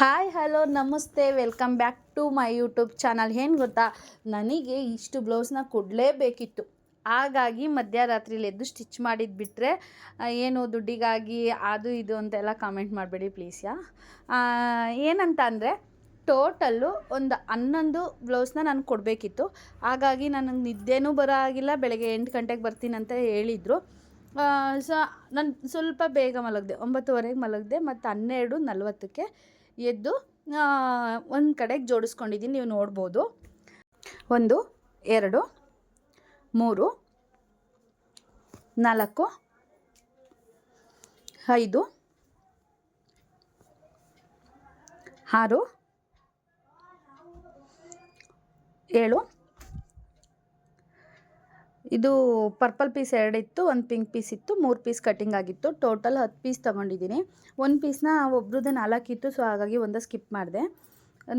Hi, hello, ನಮಸ್ತೆ. Welcome back to my YouTube channel. ಏನು ಗೊತ್ತಾ? ನನಗೆ ಇಷ್ಟು ಬ್ಲೌಸ್ನ ಕೊಡಲೇಬೇಕಿತ್ತು. ಹಾಗಾಗಿ ಮಧ್ಯರಾತ್ರಿಲಿ ಎದ್ದು ಸ್ಟಿಚ್ ಮಾಡಿದ್ದು ಬಿಟ್ಟರೆ ಏನು ದುಡ್ಡಿಗಾಗಿ ಅದು ಇದು ಅಂತೆಲ್ಲ ಕಾಮೆಂಟ್ ಮಾಡಬೇಡಿ ಪ್ಲೀಸ್ ಯಾ? ಏನಂತ ಅಂದರೆ, ಟೋಟಲ್ಲು ಒಂದು ಹನ್ನೊಂದು ಬ್ಲೌಸ್ನ ನಾನು ಕೊಡಬೇಕಿತ್ತು. ಹಾಗಾಗಿ ನನಗೆ ನಿದ್ದೆನೂ ಬರೋ ಆಗಿಲ್ಲ ಬೆಳಗ್ಗೆ ಎಂಟು ಗಂಟೆಗೆ ಬರ್ತೀನಿ ಅಂತ ಹೇಳಿದರು. ಸೊ, ನಾನು ಸ್ವಲ್ಪ ಬೇಗ ಮಲಗಿದೆ. ಒಂಬತ್ತುವರೆಗೆ ಮಲಗಿದೆ. ಮತ್ತು ಹನ್ನೆರಡು ನಲ್ವತ್ತಕ್ಕೆ ಎದ್ದು ಒಂದು ಕಡೆಗೆ ಜೋಡಿಸ್ಕೊಂಡಿದ್ದೀನಿ ನೀವು ನೋಡ್ಬೋದು. ಒಂದು ಎರಡು ಮೂರು ನಾಲ್ಕು ಐದು ಆರು ಏಳು ಇದು ಪರ್ಪಲ್ ಪೀಸ್ ಎರಡಿತ್ತು, ಒಂದು ಪಿಂಕ್ ಪೀಸ್ ಇತ್ತು, ಮೂರು ಪೀಸ್ ಕಟ್ಟಿಂಗ್ ಆಗಿತ್ತು. ಟೋಟಲ್ ಹತ್ತು ಪೀಸ್ ತೊಗೊಂಡಿದ್ದೀನಿ. ಒಂದು ಪೀಸ್ನ ಒಬ್ರದ್ದು ನಾಲ್ಕಿತ್ತು, ಸೊ ಹಾಗಾಗಿ ಒಂದೇ ಸ್ಕಿಪ್ ಮಾಡಿದೆ.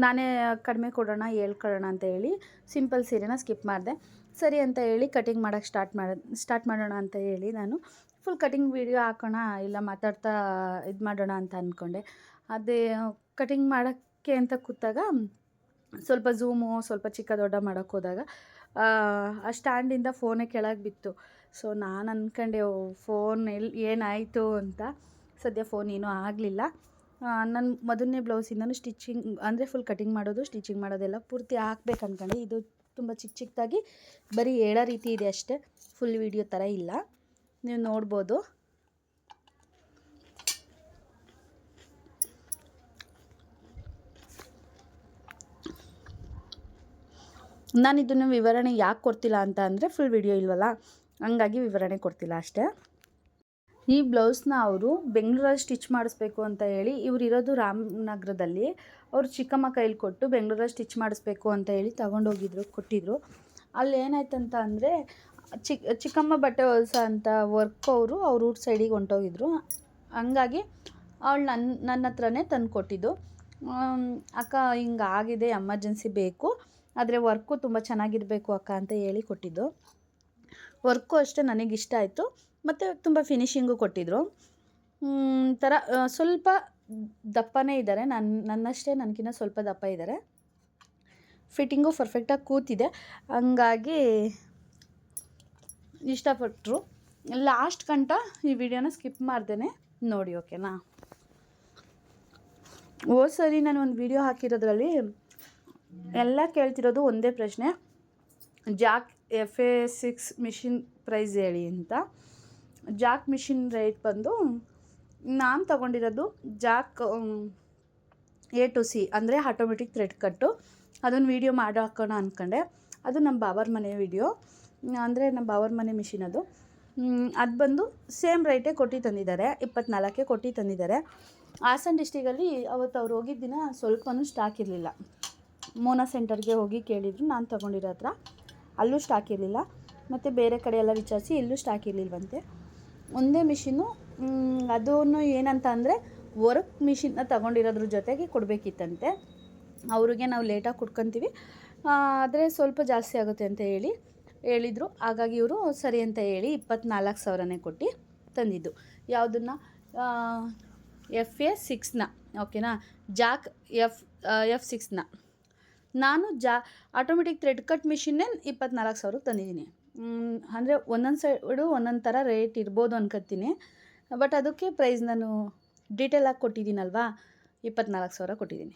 ನಾನೇ ಕಡಿಮೆ ಕೊಡೋಣ, ಹೇಳ್ಕೊಳ್ಳೋಣ ಅಂತ ಹೇಳಿ ಸಿಂಪಲ್ ಸೀರೆನ ಸ್ಕಿಪ್ ಮಾಡಿದೆ. ಸರಿ ಅಂತ ಹೇಳಿ ಕಟಿಂಗ್ ಮಾಡೋಕ್ಕೆ ಸ್ಟಾರ್ಟ್ ಮಾಡಿ, ಸ್ಟಾರ್ಟ್ ಮಾಡೋಣ ಅಂತ ಹೇಳಿ ನಾನು. ಫುಲ್ ಕಟಿಂಗ್ ವೀಡಿಯೋ ಹಾಕೋಣ, ಇಲ್ಲ ಮಾತಾಡ್ತಾ ಇದು ಮಾಡೋಣ ಅಂತ ಅಂದ್ಕೊಂಡೆ ಅದೇ ಕಟಿಂಗ್ ಮಾಡೋಕ್ಕೆ ಅಂತ ಕೂತಾಗ ಸ್ವಲ್ಪ ಝೂಮು, ಸ್ವಲ್ಪ ಚಿಕ್ಕ ದೊಡ್ಡ ಮಾಡೋಕ್ಕೆ ಹೋದಾಗ ಆ, ಸ್ಟ್ಯಾಂಡಿಂದ ಫೋನೇ ಕೆಳಗೆ ಬಿತ್ತು. ಸೊ ನಾನು ಅಂದ್ಕೊಂಡೆ ಫೋನ್ ಎಲ್ಲಿ ಏನಾಯಿತು ಅಂತ. ಸದ್ಯ ಫೋನ್ ಏನೂ ಆಗಲಿಲ್ಲ. ನನ್ನ ಮೊದಲನೇ ಬ್ಲೌಸಿಂದನೂ ಸ್ಟಿಚಿಂಗ್ ಅಂದರೆ ಫುಲ್ ಕಟಿಂಗ್ ಮಾಡೋದು ಸ್ಟಿಚಿಂಗ್ ಮಾಡೋದೆಲ್ಲ ಪೂರ್ತಿ ಹಾಕ್ಬೇಕು ಅಂದ್ಕೊಂಡೆ ಇದು ತುಂಬ ಚಿಕ್ಕ ಚಿಕ್ಕದಾಗಿ ಬರೀ ಹೇಳೋ ರೀತಿ ಇದೆ ಅಷ್ಟೇ. ಫುಲ್ ವಿಡಿಯೋ ಥರ ಇಲ್ಲ. ನೀವು ನೋಡ್ಬೋದು. ನಾನು ಇದನ್ನು ವಿವರಣೆ ಯಾಕೆ ಕೊಡ್ತಿಲ್ಲ ಅಂತ ಅಂದರೆ ಫುಲ್ ವಿಡಿಯೋ ಇಲ್ವಲ್ಲ? ಹಂಗಾಗಿ ವಿವರಣೆ ಕೊಡ್ತಿಲ್ಲ ಅಷ್ಟೇ. ಈ ಬ್ಲೌಸ್ನ ಅವರು ಬೆಂಗಳೂರಲ್ಲಿ ಸ್ಟಿಚ್ ಮಾಡಿಸ್ಬೇಕು ಅಂತ ಹೇಳಿ ಇವ್ರು ಇರೋದು ರಾಮನಗರದಲ್ಲಿ. ಅವರು ಚಿಕ್ಕಮ್ಮ ಕೈಲಿ ಕೊಟ್ಟು ಬೆಂಗಳೂರಲ್ಲಿ ಸ್ಟಿಚ್ ಮಾಡಿಸ್ಬೇಕು ಅಂತ ಹೇಳಿ ತಗೊಂಡೋಗಿದ್ರು, ಕೊಟ್ಟಿದ್ರು. ಅಲ್ಲಿ ಏನಾಯ್ತಂತ ಅಂದರೆ ಚಿಕ್ಕ ಚಿಕ್ಕಮ್ಮ ಬಟ್ಟೆ ಹೊಲಸ ಅಂತ ವರ್ಕ್ ಅವರು ಅವ್ರ ಊಟ ಸೈಡಿಗೆ ಹೊಂಟೋಗಿದ್ರು. ಹಂಗಾಗಿ ಅವಳು ನನ್ನ ನನ್ನ ಹತ್ರನೇ ತಂದು ಕೊಟ್ಟಿದ್ದು ಅಕ್ಕ ಹಿಂಗೆ ಆಗಿದೆ ಎಮರ್ಜೆನ್ಸಿ ಬೇಕು. ಆದರೆ ವರ್ಕು ತುಂಬ ಚೆನ್ನಾಗಿರಬೇಕು ಅಕ್ಕ ಅಂತ ಹೇಳಿ ಕೊಟ್ಟಿದ್ದು. ವರ್ಕು ಅಷ್ಟೇ ನನಗೆ ಇಷ್ಟ ಆಯಿತು. ಮತ್ತು ತುಂಬ ಫಿನಿಷಿಂಗು ಕೊಟ್ಟಿದ್ರು. ಥರ ಸ್ವಲ್ಪ ದಪ್ಪನೇ ಇದ್ದಾರೆ. ನನ್ನ ನನ್ನಷ್ಟೇ ನನಗಿನ್ನ ಸ್ವಲ್ಪ ದಪ್ಪ ಇದ್ದಾರೆ. ಫಿಟ್ಟಿಂಗು ಪರ್ಫೆಕ್ಟಾಗಿ ಕೂತಿದೆ. ಹಂಗಾಗಿ ಇಷ್ಟಪಟ್ಟರು ಲಾಸ್ಟ್ ಗಂಟ ಈ ವಿಡಿಯೋನ ಸ್ಕಿಪ್ ಮಾಡ್ದೇ ನೋಡಿ ಓಕೆನಾ ಓ ಸರಿ ನಾನು ಒಂದು ವಿಡಿಯೋ ಹಾಕಿರೋದ್ರಲ್ಲಿ ಎಲ್ಲ ಕೇಳ್ತಿರೋದು ಒಂದೇ ಪ್ರಶ್ನೆ. Jack F A six machine price ಹೇಳಿ ಅಂತ. ಜಾಕ್ ಮಿಷಿನ್ ರೇಟ್ ಬಂದು ನಾನು ತಗೊಂಡಿರೋದು ಜಾಕ್ ಎ ಟು ಸಿ ಅಂದರೆ ಆಟೋಮೆಟಿಕ್ ಥ್ರೆಡ್ ಕಟ್ಟು. ಅದನ್ನು ವೀಡಿಯೋ ಮಾಡಿ ಹಾಕೋಣ ಅಂದ್ಕೊಂಡೆ ಅದು ನಮ್ಮ ಬಾಬರ್ ಮನೆ ವೀಡಿಯೋ. ಅಂದರೆ ನಮ್ಮ ಬಾಬರ್ ಮನೆ ಮಿಷಿನ್ ಅದು. ಅದು ಬಂದು ಸೇಮ್ ರೇಟೇ ಕೊಟ್ಟು ತಂದಿದ್ದಾರೆ. ಇಪ್ಪತ್ನಾಲ್ಕೇ ಕೊಟ್ಟು ತಂದಿದ್ದಾರೆ. ಹಾಸನ್ ಡಿಸ್ಟಿಕಲ್ಲಿ ಅವತ್ತು ಅವ್ರು ಹೋಗಿದ್ದ ದಿನ ಸ್ವಲ್ಪನೂ ಸ್ಟಾಕ್ ಇರಲಿಲ್ಲ. ಮೋನಾ ಸೆಂಟರ್ಗೆ ಹೋಗಿ ಕೇಳಿದ್ರು. ನಾನು ತೊಗೊಂಡಿರೋ ಹತ್ರ. ಅಲ್ಲೂ ಸ್ಟಾಕ್ ಇರಲಿಲ್ಲ. ಮತ್ತು ಬೇರೆ ಕಡೆ ಎಲ್ಲ ವಿಚಾರಿಸಿ ಇಲ್ಲೂ ಸ್ಟಾಕ್ ಇರಲಿಲ್ವಂತೆ. ಒಂದೇ ಮಿಷಿನು ಅದನ್ನು ಏನಂತ ಅಂದರೆ ವರ್ಕ್ ಮಿಷಿನ್ನ ತಗೊಂಡಿರೋದ್ರ ಜೊತೆಗೆ ಕೊಡಬೇಕಿತ್ತಂತೆ. ಅವ್ರಿಗೆ ನಾವು ಲೇಟಾಗಿ ಕೊಡ್ಕೊತೀವಿ. ಆದರೆ ಸ್ವಲ್ಪ ಜಾಸ್ತಿ ಆಗುತ್ತೆ ಅಂತ ಹೇಳಿ ಹೇಳಿದರು. ಹಾಗಾಗಿ ಇವರು ಸರಿ ಅಂತ ಹೇಳಿ ಇಪ್ಪತ್ನಾಲ್ಕು ಸಾವಿರನೇ ಕೊಟ್ಟು ತಂದಿದ್ದು. ಯಾವುದನ್ನು? ಎಫ್ ಎ ಸಿಕ್ಸ್ನ ಓಕೆನಾ ಜಾಕ್ ಎಫ್ ಎಫ್ ಸಿಕ್ಸ್ನ ನಾನು ಜಾ ಆಟೋಮೆಟಿಕ್ ಥ್ರೆಡ್ ಕಟ್ ಮಿಷಿನ್ನೇ ಇಪ್ಪತ್ನಾಲ್ಕು ಸಾವಿರಕ್ಕೆ ತಂದಿದ್ದೀನಿ. ಅಂದರೆ ಒಂದೊಂದು ಸೈಡು ಒಂದೊಂದು ಥರ ರೇಟ್ ಇರ್ಬೋದು ಅನ್ಕೋತೀನಿ ಬಟ್ ಅದಕ್ಕೆ ಪ್ರೈಸ್ ನಾನು ಡೀಟೇಲಾಗಿ ಕೊಟ್ಟಿದ್ದೀನಲ್ವಾ? ಇಪ್ಪತ್ನಾಲ್ಕು ಸಾವಿರ ಕೊಟ್ಟಿದ್ದೀನಿ.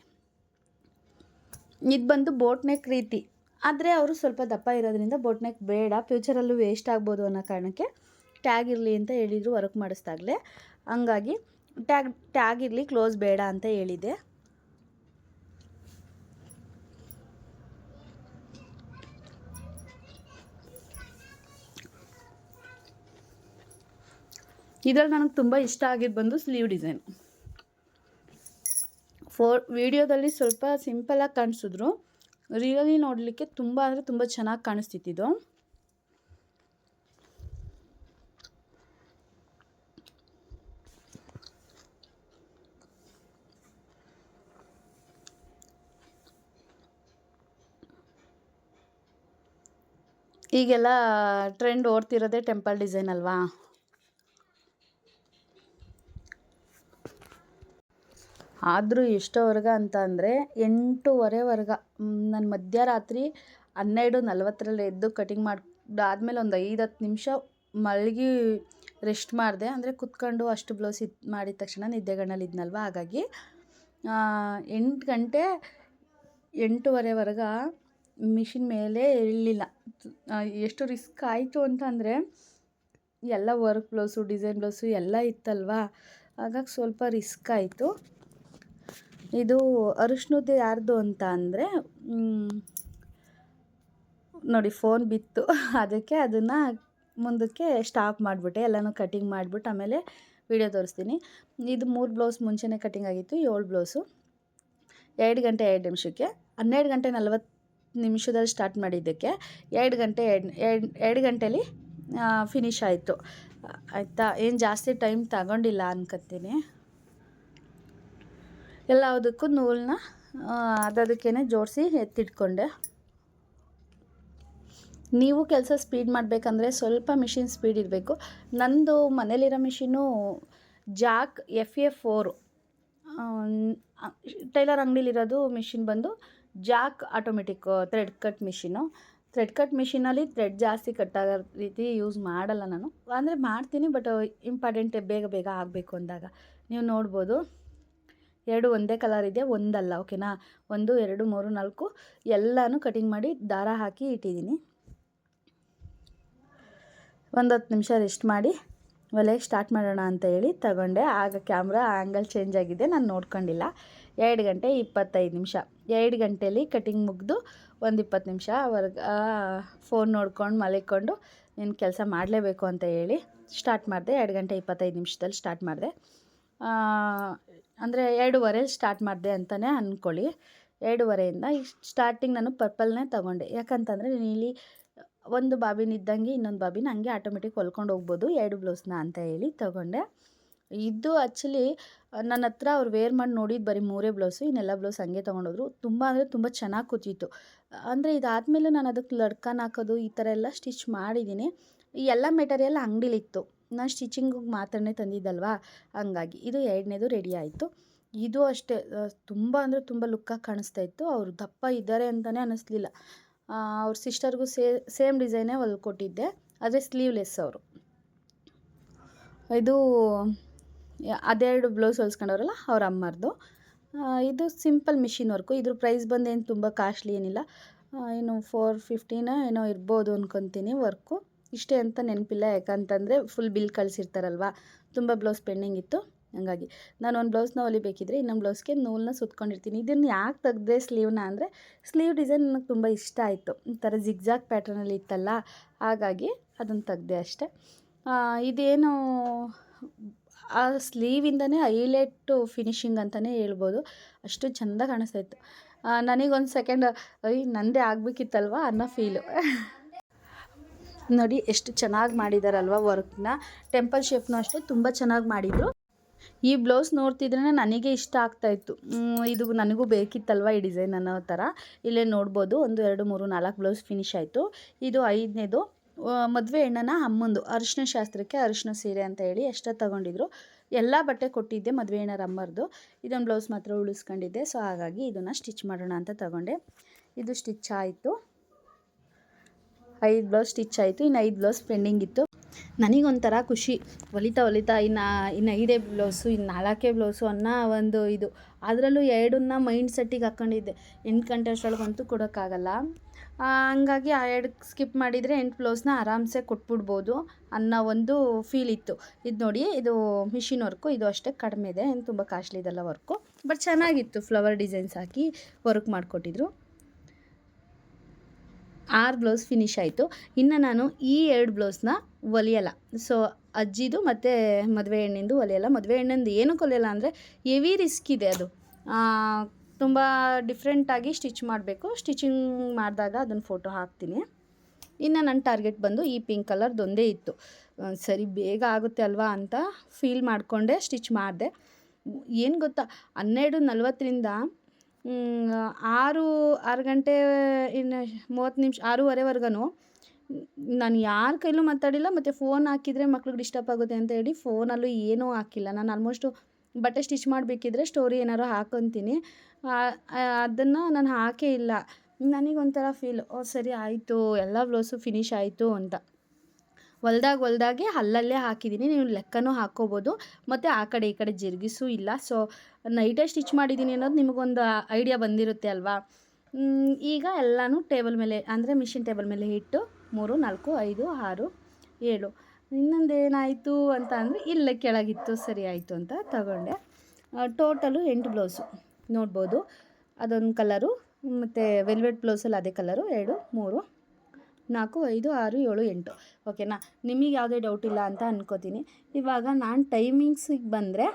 ಇದು ಬಂದು ಬೋಟ್ ನೆಕ್ ರೀತಿ. ಆದರೆ ಅವರು ಸ್ವಲ್ಪ ದಪ್ಪ ಇರೋದ್ರಿಂದ ಬೋಟ್ ನೆಕ್ ಬೇಡ ಫ್ಯೂಚರಲ್ಲೂ ವೇಸ್ಟ್ ಆಗ್ಬೋದು ಅನ್ನೋ ಕಾರಣಕ್ಕೆ ಟ್ಯಾಗ್ ಇರಲಿ ಅಂತ ಹೇಳಿದರು ವರ್ಕ್ ಮಾಡಿಸ್ದಾಗಲೇ. ಹಂಗಾಗಿ ಟ್ಯಾಗ್ ಟ್ಯಾಗ್ ಇರಲಿ ಕ್ಲೋಸ್ ಬೇಡ ಅಂತ ಹೇಳಿದೆ ಇದರಲ್ಲಿ ನನಗೆ ತುಂಬ ಇಷ್ಟ ಆಗಿದ್ದು ಬಂದು ಸ್ಲೀವ್ ಡಿಸೈನ್. ಫೋರ್ ವಿಡಿಯೋದಲ್ಲಿ ಸ್ವಲ್ಪ ಸಿಂಪಲಾಗಿ ಕಾಣಿಸಿದ್ರು. ರಿಯಲಿ ನೋಡಲಿಕ್ಕೆ ತುಂಬ ಅಂದರೆ ತುಂಬ ಚೆನ್ನಾಗಿ ಕಾಣಿಸ್ತಿತ್ತಿದ್ದು ಈಗೆಲ್ಲ ಟ್ರೆಂಡ್ ಓಡ್ತಿರೋದೇ ಟೆಂಪಲ್ ಡಿಸೈನ್ ಅಲ್ವಾ? ಆದರೂ ಎಷ್ಟೋವರೆಗೆ ಅಂತ ಅಂದರೆ ಎಂಟೂವರೆವರೆಗ ನಾನು ಮಧ್ಯರಾತ್ರಿ ಹನ್ನೆರಡು ನಲ್ವತ್ತರಲ್ಲಿ ಎದ್ದು ಕಟಿಂಗ್ ಮಾಡಾದ್ಮೇಲೆ ಒಂದು ಐದು ಹತ್ತು ನಿಮಿಷ ಮಲಗಿ ರೆಸ್ಟ್ ಮಾಡಿದೆ. ಅಂದರೆ ಕುತ್ಕೊಂಡು ಅಷ್ಟು ಬ್ಲೌಸ್ ಇದು ಮಾಡಿದ ತಕ್ಷಣ ನಿದ್ದೆಗಣ್ಣಲ್ಲಿ ಇದ್ನಲ್ವ? ಹಾಗಾಗಿ ಎಂಟು ಗಂಟೆ ಎಂಟೂವರೆವರೆಗೆ ಮಿಷಿನ್ ಮೇಲೆ ಇರಲಿಲ್ಲ. ಎಷ್ಟು ರಿಸ್ಕ್ ಆಯಿತು ಅಂತ ಅಂದರೆ ಎಲ್ಲ ವರ್ಕ್ ಬ್ಲೌಸು ಡಿಸೈನ್ ಬ್ಲೌಸು ಎಲ್ಲ ಇತ್ತಲ್ವಾ? ಹಾಗಾಗಿ ಸ್ವಲ್ಪ ರಿಸ್ಕ್ ಆಯಿತು. ಇದು ಅರಿಶಿನದ್ದು ಯಾರ್ದು ಅಂತ ಅಂದರೆ ನೋಡಿ ಫೋನ್ ಬಿತ್ತು. ಅದಕ್ಕೆ ಅದನ್ನು ಮುಂದಕ್ಕೆ ಸ್ಟಾಪ್ ಮಾಡಿಬಿಟ್ಟೆ. ಎಲ್ಲನೂ ಕಟಿಂಗ್ ಮಾಡಿಬಿಟ್ಟು ಆಮೇಲೆ ವಿಡಿಯೋ ತೋರಿಸ್ತೀನಿ. ಇದು ಮೂರು ಬ್ಲೌಸ್ ಮುಂಚೆನೇ ಕಟಿಂಗ್ ಆಗಿತ್ತು, ಏಳು ಬ್ಲೌಸು ಎರಡು ಗಂಟೆ ಎರಡು ನಿಮಿಷಕ್ಕೆ. ಹನ್ನೆರಡು ಗಂಟೆ ನಲ್ವತ್ತು ನಿಮಿಷದಲ್ಲಿ ಸ್ಟಾರ್ಟ್ ಮಾಡಿದ್ದಕ್ಕೆ ಎರಡು ಗಂಟೆ ಎರಡು ಎರಡು ಎರಡು ಗಂಟೇಲಿ ಫಿನಿಶ್ ಆಯಿತು. ಆಯಿತಾ? ಏನು ಜಾಸ್ತಿ ಟೈಮ್ ತಗೊಂಡಿಲ್ಲ ಅನ್ಕೊತೀನಿ ಎಲ್ಲದಕ್ಕೂ ನೂಲನ್ನ ಅದಕ್ಕೇನೆ ಜೋಡಿಸಿ ಎತ್ತಿಟ್ಕೊಂಡೆ. ನೀವು ಕೆಲಸ ಸ್ಪೀಡ್ ಮಾಡಬೇಕಂದ್ರೆ ಸ್ವಲ್ಪ ಮಿಷಿನ್ ಸ್ಪೀಡ್ ಇರಬೇಕು. ನಂದು ಮನೇಲಿರೋ machine Jack F A four tailor ಅಂಗಡಿಲಿರೋದು machine ಬಂದು Jack automatic, thread cut machine thread cut ಮಿಷಿನಲ್ಲಿ thread ಜಾಸ್ತಿ ಕಟ್ಟಾಗೋ ರೀತಿ ಯೂಸ್ ಮಾಡಲ್ಲ ನಾನು. ಅಂದರೆ ಮಾಡ್ತೀನಿ, ಬಟ್ ಇಂಪಾರ್ಟೆಂಟ್ ಬೇಗ ಬೇಗ ಆಗಬೇಕು ಅಂದಾಗ. ನೀವು ನೋಡ್ಬೋದು. ಎರಡು ಒಂದೇ ಕಲರ್ ಇದೆ, ಒಂದಲ್ಲ ಓಕೆನಾ ಒಂದು, ಎರಡು, ಮೂರು, ನಾಲ್ಕು, ಎಲ್ಲನೂ ಕಟಿಂಗ್ ಮಾಡಿ ದಾರ ಹಾಕಿ ಇಟ್ಟಿದ್ದೀನಿ. ಒಂದು ಹತ್ತು ನಿಮಿಷ ರೆಸ್ಟ್ ಮಾಡಿ, ಒಲೆಗೆ ಸ್ಟಾರ್ಟ್ ಮಾಡೋಣ ಅಂತ ಹೇಳಿ ತಗೊಂಡೆ. ಆಗ ಕ್ಯಾಮ್ರಾ ಆ್ಯಂಗಲ್ ಚೇಂಜ್ ಆಗಿದೆ, ನಾನು ನೋಡ್ಕೊಂಡಿಲ್ಲ. ಎರಡು ಗಂಟೆ ಇಪ್ಪತ್ತೈದು ನಿಮಿಷ. ಎರಡು ಗಂಟೆಯಲ್ಲಿ ಕಟಿಂಗ್ ಮುಗಿದು ಒಂದು ಇಪ್ಪತ್ತು ನಿಮಿಷ ವರ್ಗ ಫೋನ್ ನೋಡ್ಕೊಂಡು ಮಲಿಕೊಂಡು ನಿನ್ನ ಕೆಲಸ ಮಾಡಲೇಬೇಕು ಅಂತ ಹೇಳಿ ಸ್ಟಾರ್ಟ್ ಮಾಡಿದೆ. ಎರಡು ಗಂಟೆ ಇಪ್ಪತ್ತೈದು ನಿಮಿಷದಲ್ಲಿ ಸ್ಟಾರ್ಟ್ ಮಾಡಿದೆ. ಅಂದರೆ ಎರಡೂವರೆ ಸ್ಟಾರ್ಟ್ ಮಾಡಿದೆ ಅಂತಲೇ ಅಂದ್ಕೊಳ್ಳಿ ಎರಡೂವರೆಯಿಂದ ಸ್ಟಾರ್ಟಿಂಗ್ ನಾನು ಪರ್ಪಲ್ನೇ ತೊಗೊಂಡೆ. ಯಾಕಂತಂದರೆ ಇಲ್ಲಿ ಒಂದು ಬಾಬಿನ ಇದ್ದಂಗೆ ಇನ್ನೊಂದು ಬಾಬಿನ ಹಂಗೆ ಆಟೋಮೆಟಿಕ್ ಹೊಲ್ಕೊಂಡು ಹೋಗ್ಬೋದು, ಎರಡು ಬ್ಲೌಸ್ನ ಅಂತ ಹೇಳಿ ತೊಗೊಂಡೆ. ಇದು ಆ್ಯಕ್ಚುಲಿ ನನ್ನ ಹತ್ರ ಅವ್ರು ವೇರ್ ಮಾಡಿ ನೋಡಿದ್ದು ಬರೀ ಮೂರೇ ಬ್ಲೌಸು ಇನ್ನೆಲ್ಲ ಬ್ಲೌಸ್ ಹಂಗೆ ತೊಗೊಂಡೋದ್ರು. ತುಂಬ ಅಂದರೆ ತುಂಬ ಚೆನ್ನಾಗಿ ಕೂತಿತ್ತು. ಅಂದರೆ ಇದಾದಮೇಲೆ ನಾನು ಅದಕ್ಕೆ ಲಡ್ಕನ್ ಹಾಕೋದು ಈ ಥರ ಎಲ್ಲ ಸ್ಟಿಚ್ ಮಾಡಿದ್ದೀನಿ ಈ ಎಲ್ಲ ಮೆಟೀರಿಯಲ್ ಅಂಗಡಿಲಿತ್ತು. ನಾನು ಸ್ಟಿಚಿಂಗಿಗೆ ಮಾತ್ರನೇ ತಂದಿದ್ದಲ್ವಾ? ಹಂಗಾಗಿ ಇದು ಎರಡನೇದು ರೆಡಿ ಆಯಿತು. ಇದು ಅಷ್ಟೇ ತುಂಬ ಅಂದರೆ ತುಂಬ ಲುಕ್ಕಾಗಿ ಕಾಣಿಸ್ತಾ ಇತ್ತು. ಅವರು ದಪ್ಪ ಇದ್ದಾರೆ ಅಂತಲೇ ಅನ್ನಿಸ್ಲಿಲ್ಲ ಅವ್ರ ಸಿಸ್ಟರ್ಗೂ ಸೇ ಸೇಮ್ ಡಿಸೈನೇ ಹೊಲ್ಕೊಟ್ಟಿದ್ದೆ ಆದರೆ ಸ್ಲೀವ್ಲೆಸ್ ಅವರು. ಇದು ಅದೆರಡು ಬ್ಲೌಸ್ ಹೊಲ್ಸ್ಕೊಂಡವ್ರಲ್ಲ ಅವ್ರ ಅಮ್ಮರದು. ಇದು ಸಿಂಪಲ್ ಮಿಷಿನ್ ವರ್ಕು ಇದ್ರ ಪ್ರೈಸ್ ಬಂದೇನು ತುಂಬ ಕಾಸ್ಟ್ಲಿ ಏನಿಲ್ಲ. ಏನು ಫೋರ್ ಫಿಫ್ಟಿನ ಏನೋ ಇರ್ಬೋದು ಅಂದ್ಕೊತೀನಿ ವರ್ಕು ಇಷ್ಟೇ ಅಂತ ನೆನಪಿಲ್ಲ. ಯಾಕಂತಂದರೆ ಫುಲ್ ಬಿಲ್ ಕಳಿಸಿರ್ತಾರಲ್ವ? ತುಂಬ ಬ್ಲೌಸ್ ಪೆಂಡಿಂಗ್ ಇತ್ತು. ಹಂಗಾಗಿ ನಾನು ಒಂದು ಬ್ಲೌಸ್ನ ಹೊಲಿಬೇಕಿದ್ರೆ ಇನ್ನೊಂದು ಬ್ಲೌಸ್ಗೆ ನೂಲನ್ನ ಸುತ್ಕೊಂಡಿರ್ತೀನಿ. ಇದನ್ನು ಯಾಕೆ ತೆಗೆದೆ ಸ್ಲೀವ್ನ ಅಂದರೆ ಸ್ಲೀವ್ ಡಿಸೈನ್ ನನಗೆ ತುಂಬ ಇಷ್ಟ ಆಯಿತು. ಈ ಥರ ಜಿಗ್ಜಾಗ್ ಪ್ಯಾಟ್ರನಲ್ಲಿ ಇತ್ತಲ್ಲ? ಹಾಗಾಗಿ ಅದನ್ನು ತೆಗೆದೆ ಅಷ್ಟೆ. ಇದೇನು ಆ ಸ್ಲೀವಿಂದನೇ ಹೈಲೈಟು ಫಿನಿಶಿಂಗ್ ಅಂತಲೇ ಹೇಳ್ಬೋದು. ಅಷ್ಟು ಚೆಂದ ಕಾಣಿಸ್ತಾಯಿತ್ತು ನನಗೊಂದು ಸೆಕೆಂಡ್ ಐ ನಂದೇ ಆಗಬೇಕಿತ್ತಲ್ವ ಅನ್ನೋ ಫೀಲು ನೋಡಿ ಎಷ್ಟು ಚೆನ್ನಾಗಿ ಮಾಡಿದಾರಲ್ವ ವರ್ಕ್ನ. ಟೆಂಪಲ್ ಶೇಪ್ನೂ ಅಷ್ಟೇ ತುಂಬ ಚೆನ್ನಾಗಿ ಮಾಡಿದರು. ಈ ಬ್ಲೌಸ್ ನೋಡ್ತಿದ್ರೆ ನನಗೆ ಇಷ್ಟ ಆಗ್ತಾಯಿತ್ತು ಇದು ನನಗೂ ಬೇಕಿತ್ತಲ್ವ ಈ ಡಿಸೈನ್ ಅನ್ನೋ ಥರ. ಇಲ್ಲೇ ನೋಡ್ಬೋದು, ಒಂದು ಎರಡು ಮೂರು ನಾಲ್ಕು ಬ್ಲೌಸ್ ಫಿನಿಶ್ ಆಯಿತು. ಇದು ಐದನೇದು. ಮದುವೆ ಹೆಣ್ಣನ ಅಮ್ಮಂದು, ಅರಿಶಿನ ಶಾಸ್ತ್ರಕ್ಕೆ ಅರಿಶಿನ ಸೀರೆ ಅಂತ ಹೇಳಿ ಎಷ್ಟ ತಗೊಂಡಿದ್ರು. ಎಲ್ಲ ಬಟ್ಟೆ ಕೊಟ್ಟಿದ್ದೆ ಮದುವೆ ಹೆಣ್ಣರ ಅಮ್ಮರದು. ಇದೊಂದು ಬ್ಲೌಸ್ ಮಾತ್ರ ಉಳಿಸ್ಕೊಂಡಿದ್ದೆ, ಸೊ ಹಾಗಾಗಿ ಇದನ್ನು ಸ್ಟಿಚ್ ಮಾಡೋಣ ಅಂತ ತಗೊಂಡೆ. ಇದು ಸ್ಟಿಚ್ ಆಯಿತು. ಐದು ಬ್ಲೌಸ್ ಸ್ಟಿಚ್ ಆಯಿತು, ಇನ್ನು ಐದು ಬ್ಲೌಸ್ ಪೆಂಡಿಂಗ್ ಇತ್ತು. ನನಗೊಂಥರ ಖುಷಿ. ಹೊಲಿತಾ ಹೊಲಿತಾ ಇನ್ನು ಇನ್ನು ಐದೇ ಬ್ಲೌಸು ಇನ್ನು ನಾಲ್ಕೇ ಬ್ಲೌಸು ಅನ್ನೋ ಒಂದು ಇದು. ಅದರಲ್ಲೂ ಎರಡನ್ನ ಮೈಂಡ್ ಸೆಟ್ಟಿಗೆ ಹಾಕ್ಕೊಂಡಿದ್ದೆ ಎಂಟು ಗಂಟೆ ಅಷ್ಟರೊಳಗಂತೂ ಕೊಡೋಕ್ಕಾಗಲ್ಲ. ಹಂಗಾಗಿ ಆ ಎರಡು ಸ್ಕಿಪ್ ಮಾಡಿದರೆ ಎಂಟು ಬ್ಲೌಸ್ನ ಆರಾಮ್ಸೆ ಕೊಟ್ಬಿಡ್ಬೋದು ಅನ್ನೋ ಒಂದು ಫೀಲ್ ಇತ್ತು. ಇದು ನೋಡಿ, ಇದು ಮಿಷಿನ್ ವರ್ಕು ಇದು ಅಷ್ಟೇ ಕಡಿಮೆ ಇದೆ ಏನು ತುಂಬ ಕಾಸ್ಟ್ಲಿ ಇದೆಲ್ಲ ವರ್ಕು ಬಟ್ ಚೆನ್ನಾಗಿತ್ತು ಫ್ಲವರ್ ಡಿಸೈನ್ಸ್ ಹಾಕಿ ವರ್ಕ್ ಮಾಡಿಕೊಟ್ಟಿದ್ರು. ಆರು ಬ್ಲೌಸ್ ಫಿನಿಶ್ ಆಯಿತು. ಇನ್ನು ನಾನು ಈ ಎರಡು ಬ್ಲೌಸ್ನ ಹೊಲಿಯಲ್ಲ ಸೊ ಅಜ್ಜಿದು ಮತ್ತು ಮದುವೆ ಹೆಣ್ಣಿಂದು ಹೊಲಿಯಲ್ಲ ಮದುವೆ ಹೆಣ್ಣಿಂದು ಏನಕ್ಕೆ ಹೊಲಿಯಲ್ಲ ಅಂದರೆ ಹೆವಿ ರಿಸ್ಕ್ ಇದೆ ಅದು. ತುಂಬ ಡಿಫ್ರೆಂಟಾಗಿ ಸ್ಟಿಚ್ ಮಾಡಬೇಕು. ಸ್ಟಿಚಿಂಗ್ ಮಾಡಿದಾಗ ಅದನ್ನು ಫೋಟೋ ಹಾಕ್ತೀನಿ. ಇನ್ನು ನನ್ನ ಟಾರ್ಗೆಟ್ ಬಂದು ಈ ಪಿಂಕ್ ಕಲರ್ದೊಂದೇ ಇತ್ತು. ಸರಿ, ಬೇಗ ಆಗುತ್ತೆ ಅಲ್ವಾ ಅಂತ ಫೀಲ್ ಮಾಡಿಕೊಂಡೆ ಸ್ಟಿಚ್ ಮಾಡಿದೆ. ಏನು ಗೊತ್ತಾ, ಹನ್ನೆರಡು ನಲ್ವತ್ತರಿಂದ ಆರು ಆರು ಗಂಟೆ, ಇನ್ನು ಮೂವತ್ತು ನಿಮಿಷ ಆರೂವರೆವರೆಗೂ ನಾನು ಯಾರ ಕೈಲೂ ಮಾತಾಡಿಲ್ಲ, ಮತ್ತು ಫೋನ್ ಹಾಕಿದರೆ ಮಕ್ಳಿಗೆ ಡಿಸ್ಟರ್ಬ್ ಆಗುತ್ತೆ ಅಂತ ಹೇಳಿ ಫೋನಲ್ಲೂ ಏನೂ ಹಾಕಿಲ್ಲ. ನಾನು ಆಲ್ಮೋಸ್ಟು ಬಟ್ಟೆ ಸ್ಟಿಚ್ ಮಾಡಬೇಕಿದ್ರೆ ಸ್ಟೋರಿ ಏನಾರು ಹಾಕೊತೀನಿ. ಅದನ್ನು ನಾನು ಹಾಕೇ ಇಲ್ಲ. ನನಗೊಂಥರ ಫೀಲ್ ಓ ಸರಿ ಆಯಿತು, ಎಲ್ಲ ಬ್ಲೌಸು ಫಿನಿಶ್ ಆಯಿತು ಅಂತ. ಹೊಲ್ದಾಗ ಹೊಲ್ದಾಗೆ ಅಲ್ಲಲ್ಲೇ ಹಾಕಿದ್ದೀನಿ ನೀವು ಲೆಕ್ಕನೂ ಹಾಕ್ಕೋಬೋದು ಮತ್ತು ಆ ಕಡೆ ಈ ಕಡೆ ಜರುಗಿಸೂ ಇಲ್ಲ. ಸೊ, ನೈಟೇ ಸ್ಟಿಚ್ ಮಾಡಿದ್ದೀನಿ ಅನ್ನೋದು ನಿಮಗೊಂದು ಐಡಿಯಾ ಬಂದಿರುತ್ತೆ ಅಲ್ವಾ? ಈಗ ಎಲ್ಲನೂ ಟೇಬಲ್ ಮೇಲೆ, ಅಂದರೆ ಮಿಷಿನ್ ಟೇಬಲ್ ಮೇಲೆ ಇಟ್ಟು, ಮೂರು, ನಾಲ್ಕು, ಐದು, ಆರು, ಏಳು. ಇನ್ನೊಂದೇನಾಯಿತು ಅಂತ ಅಂದರೆ ಇಲ್ಲ ಕೆಳಗಿತ್ತು, ಸರಿ ಆಯಿತು ಅಂತ ತಗೊಂಡೆ. ಟೋಟಲು ಎಂಟು ಬ್ಲೌಸು. ನೋಡ್ಬೋದು. ಅದೊಂದು ಕಲರು, ಮತ್ತು ವೆಲ್ವೆಟ್ ಬ್ಲೌಸಲ್ಲಿ ಅದೇ ಕಲರು, ಎರಡು, ಮೂರು ನಾಲ್ಕು, ಐದು, ಆರು, ಏಳು, ಎಂಟು. ಓಕೆನಾ? ನಿಮಗೆ ಯಾವುದೇ ಡೌಟ್ ಇಲ್ಲ ಅಂತ ಅನ್ಕೋತೀನಿ. ಇವಾಗ ನಾನು ಟೈಮಿಂಗ್ಸಿಗೆ ಬಂದರೆ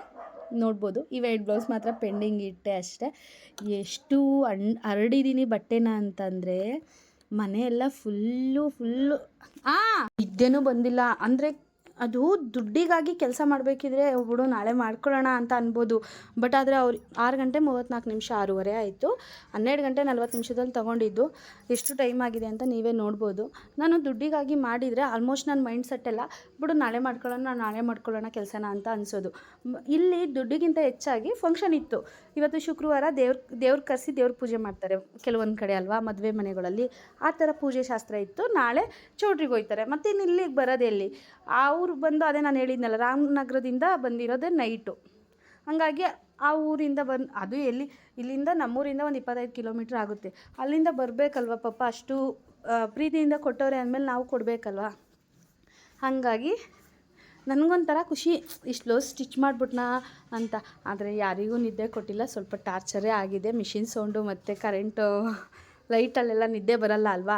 ನೋಡ್ಬೋದು. ವೈಟ್ ಬ್ಲೌಸ್ ಮಾತ್ರ ಪೆಂಡಿಂಗ್ ಇಟ್ಟೆ ಅಷ್ಟೇ. ಎಷ್ಟು ಅಣ್ ಹರಡಿದ್ದೀನಿ ಬಟ್ಟೆನ ಅಂತಂದರೆ ಮನೆಯೆಲ್ಲ ಫುಲ್ಲು ಫುಲ್ಲು ಆ! ನಿದ್ದೆನೂ ಬಂದಿಲ್ಲ. ಅಂದರೆ ಅದು ದುಡ್ಡಿಗಾಗಿ ಕೆಲಸ ಮಾಡಬೇಕಿದ್ರೆ ಬಿಡು ನಾಳೆ ಮಾಡ್ಕೊಳ್ಳೋಣ ಅಂತ ಅನ್ಬೋದು. ಬಟ್ ಆದರೆ ಅವ್ರು ಆರು ಗಂಟೆ ಮೂವತ್ತ್ನಾಲ್ಕು ನಿಮಿಷ ಆರೂವರೆ ಆಯಿತು. ಹನ್ನೆರಡು ಗಂಟೆ ನಲ್ವತ್ತು ನಿಮಿಷದಲ್ಲಿ ತೊಗೊಂಡಿದ್ದು. ಎಷ್ಟು ಟೈಮ್ ಆಗಿದೆ ಅಂತ ನೀವೇ ನೋಡ್ಬೋದು. ನಾನು ದುಡ್ಡಿಗಾಗಿ ಮಾಡಿದರೆ ಆಲ್ಮೋಸ್ಟ್ ನನ್ನ ಮೈಂಡ್ ಸೆಟ್ ಎಲ್ಲ ಬಿಡು ನಾಳೆ ಮಾಡ್ಕೊಳ್ಳೋಣ ನಾಳೆ ಮಾಡ್ಕೊಳ್ಳೋಣ ಕೆಲಸನ ಅಂತ ಅನಿಸೋದು. ಇಲ್ಲಿ ದುಡ್ಡಿಗಿಂತ ಹೆಚ್ಚಾಗಿ ಫಂಕ್ಷನ್ ಇತ್ತು. ಇವತ್ತು ಶುಕ್ರವಾರ ದೇವ್ರ ದೇವ್ರ ಕರೆಸಿ ದೇವ್ರ ಪೂಜೆ ಮಾಡ್ತಾರೆ ಕೆಲವೊಂದು ಕಡೆ ಅಲ್ವಾ ಮದುವೆ ಮನೆಗಳಲ್ಲಿ. ಆ ಥರ ಪೂಜೆ ಶಾಸ್ತ್ರ ಇತ್ತು. ನಾಳೆ ಚೌಟ್ರಿಗೆ ಹೋಯ್ತಾರೆ ಮತ್ತು ಇನ್ನು ಇಲ್ಲಿಗೆ ಬರೋದೇ ಎಲ್ಲಿ? ಅವ್ರು ಬಂದು ಅದೇ ನಾನು ಹೇಳಿದ್ನಲ್ಲ, ರಾಮನಗರದಿಂದ ಬಂದಿರೋದೇ ನೈಟು ಹಾಗಾಗಿ ಆ ಊರಿಂದ ಬಂದು, ಅದು ಎಲ್ಲಿ, ಇಲ್ಲಿಂದ ನಮ್ಮೂರಿಂದ ಒಂದು ಇಪ್ಪತ್ತೈದು ಕಿಲೋಮೀಟ್ರ್ ಆಗುತ್ತೆ. ಅಲ್ಲಿಂದ ಬರಬೇಕಲ್ವ ಪಾಪ, ಅಷ್ಟು ಪ್ರೀತಿಯಿಂದ ಕೊಟ್ಟವ್ರೆ ಅಂದಮೇಲೆ ನಾವು ಕೊಡಬೇಕಲ್ವ? ಹಾಗಾಗಿ ನನಗೊಂಥರ ಖುಷಿ ಇಷ್ಟು ಬ್ಲೌಸ್ ಸ್ಟಿಚ್ ಮಾಡಿಬಿಟ್ನಾ ಅಂತ. ಆದರೆ ಯಾರಿಗೂ ನಿದ್ದೆ ಕೊಟ್ಟಿಲ್ಲ, ಸ್ವಲ್ಪ ಟಾರ್ಚರೇ ಆಗಿದೆ ಮಿಷಿನ್ ಸೌಂಡು ಮತ್ತು ಕರೆಂಟು ಲೈಟಲ್ಲೆಲ್ಲ ನಿದ್ದೆ ಬರಲ್ಲ ಅಲ್ವಾ?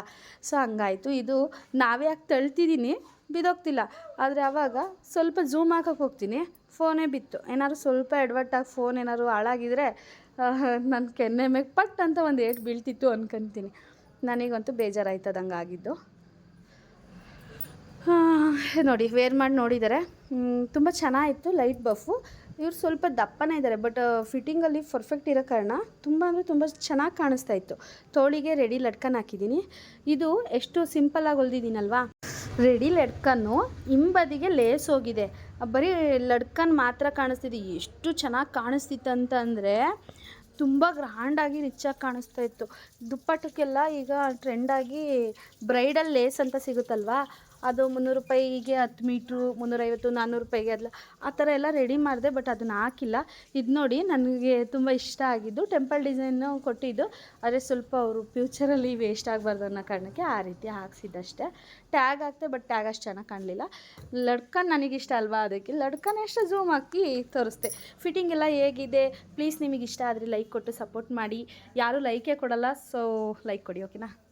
ಸೊ ಹಂಗಾಯಿತು. ಇದು ನಾವೇ ತಳ್ತಿದ್ದೀನಿ ಬಿದ್ದೋಗ್ತಿಲ್ಲ. ಆದರೆ ಆವಾಗ ಸ್ವಲ್ಪ ಝೂಮ್ ಹಾಕಕ್ಕೆ ಹೋಗ್ತೀನಿ. ಫೋನೇ ಬಿತ್ತು. ಏನಾದ್ರು ಸ್ವಲ್ಪ ಎಡವಟ್ಟಾಗಿ ಫೋನ್ ಏನಾದ್ರು ಹಾಳಾಗಿದ್ರೆ ನನ್ನ ಕೆನ್ನೆ ಮೇಲೆ ಪಟ್ ಅಂತ ಒಂದು ಏಟ್ ಬೀಳ್ತಿತ್ತು ಅನ್ಕೊಂತೀನಿ. ನನಗಂತೂ ಬೇಜಾರಾಯ್ತದಂಗೆ ಆಗಿದ್ದು ನೋಡಿ ವೇರ್ ಮಾಡಿ ನೋಡಿದ್ದಾರೆ ತುಂಬ ಚೆನ್ನಾಗಿತ್ತು ಲೈಟ್ ಬಫು ಇವ್ರು ಸ್ವಲ್ಪ ದಪ್ಪನೇ ಇದ್ದಾರೆ ಬಟ್ ಫಿಟ್ಟಿಂಗಲ್ಲಿ ಪರ್ಫೆಕ್ಟ್ ಇರೋ ಕಾರಣ ತುಂಬ ಅಂದರೆ ತುಂಬ ಚೆನ್ನಾಗಿ ಕಾಣಿಸ್ತಾ ಇತ್ತು. ತೋಳಿಗೆ ರೆಡಿ ಲಟ್ಕನ್ ಹಾಕಿದ್ದೀನಿ. ಇದು ಎಷ್ಟು ಸಿಂಪಲ್ಲಾಗಿ ಹೊಲ್ದಿದ್ದೀನಲ್ವಾ? ರೆಡಿ ಲಡ್ಕನ್ನು ಹಿಂಬದಿಗೆ ಲೇಸ್ ಹೋಗಿದೆ. ಬರೀ ಲಡ್ಕನ್ ಮಾತ್ರ ಕಾಣಿಸ್ತಿದೆ. ಎಷ್ಟು ಚೆನ್ನಾಗಿ ಕಾಣಿಸ್ತಿತ್ತು ಅಂತಂದರೆ ತುಂಬ ಗ್ರ್ಯಾಂಡಾಗಿ ರಿಚ್ಚಾಗಿ ಕಾಣಿಸ್ತಾ ಇತ್ತು. ದುಪ್ಪಟ್ಟಕ್ಕೆಲ್ಲ ಈಗ ಟ್ರೆಂಡಾಗಿ ಬ್ರೈಡಲ್ ಲೇಸ್ ಅಂತ ಸಿಗುತ್ತಲ್ವಾ? ಅದು ಮುನ್ನೂರು ರೂಪಾಯಿಗೆ ಹತ್ತು ಮೀಟ್ರು, ಮುನ್ನೂರೈವತ್ತು, ನಾನ್ನೂರು ರೂಪಾಯಿಗೆ ಅದಲ್ಲ ಆ ಥರ ಎಲ್ಲ ರೆಡಿ ಮಾಡಿದೆ ಬಟ್ ಅದನ್ನು ಹಾಕಿಲ್ಲ. ಇದು ನೋಡಿ ನನಗೆ ತುಂಬ ಇಷ್ಟ ಆಗಿದ್ದು ಟೆಂಪಲ್ ಡಿಸೈನು ಕೊಟ್ಟಿದ್ದು. ಆದರೆ ಸ್ವಲ್ಪ ಅವರು ಫ್ಯೂಚರಲ್ಲಿ ವೇಸ್ಟ್ ಆಗಬಾರ್ದು ಅನ್ನೋ ಕಾರಣಕ್ಕೆ ಆ ರೀತಿ ಹಾಕ್ಸಿದ್ದಷ್ಟೇ. ಟ್ಯಾಗ್ ಹಾಕ್ತೆ ಬಟ್ ಟ್ಯಾಗ್ ಅಷ್ಟು ಚೆನ್ನಾಗಿ ಕಾಣಲಿಲ್ಲ. ಲಡ್ಕನ್ ನನಗಿಷ್ಟ ಅಲ್ವಾ ಅದಕ್ಕೆ? ಲಡ್ಕನ್ ಎಷ್ಟು ಝೂಮ್ ಹಾಕಿ ತೋರಿಸ್ದೆ. ಫಿಟ್ಟಿಂಗ್ ಎಲ್ಲ ಹೇಗಿದೆ? ಪ್ಲೀಸ್ ನಿಮಗೆ ಇಷ್ಟ ಆದರೆ ಲೈಕ್ ಕೊಟ್ಟು ಸಪೋರ್ಟ್ ಮಾಡಿ. ಯಾರೂ ಲೈಕೇ ಕೊಡಲ್ಲ ಸೊ ಲೈಕ್ ಕೊಡಿ ಓಕೆನಾ